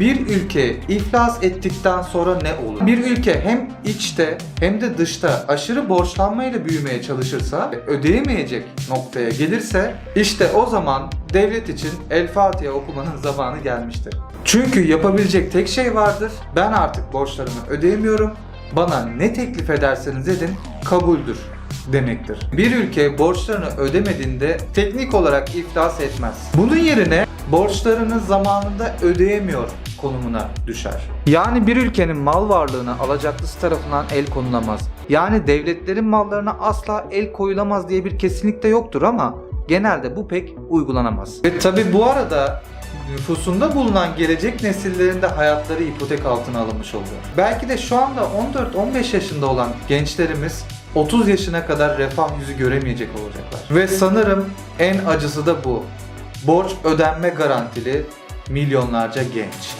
Bir ülke iflas ettikten sonra ne olur? Bir ülke hem içte hem de dışta aşırı borçlanmayla büyümeye çalışırsa, ödeyemeyecek noktaya gelirse işte o zaman devlet için El Fatiha okumanın zamanı gelmiştir. Çünkü yapabilecek tek şey vardır. Ben artık borçlarımı ödeyemiyorum. Bana ne teklif ederseniz edin kabuldür demektir. Bir ülke borçlarını ödemediğinde teknik olarak iflas etmez. Bunun yerine borçlarını zamanında ödeyemiyor konumuna düşer. Yani bir ülkenin mal varlığına alacaklısı tarafından el konulamaz. Yani devletlerin mallarına asla el koyulamaz diye bir kesinlik de yoktur ama genelde bu pek uygulanamaz. Ve tabi bu arada nüfusunda bulunan gelecek nesillerin de hayatları ipotek altına alınmış oluyor. Belki de şu anda 14-15 yaşında olan gençlerimiz 30 yaşına kadar refah yüzü göremeyecek olacaklar. Ve sanırım en acısı da bu. Borç ödenme garantili milyonlarca genç.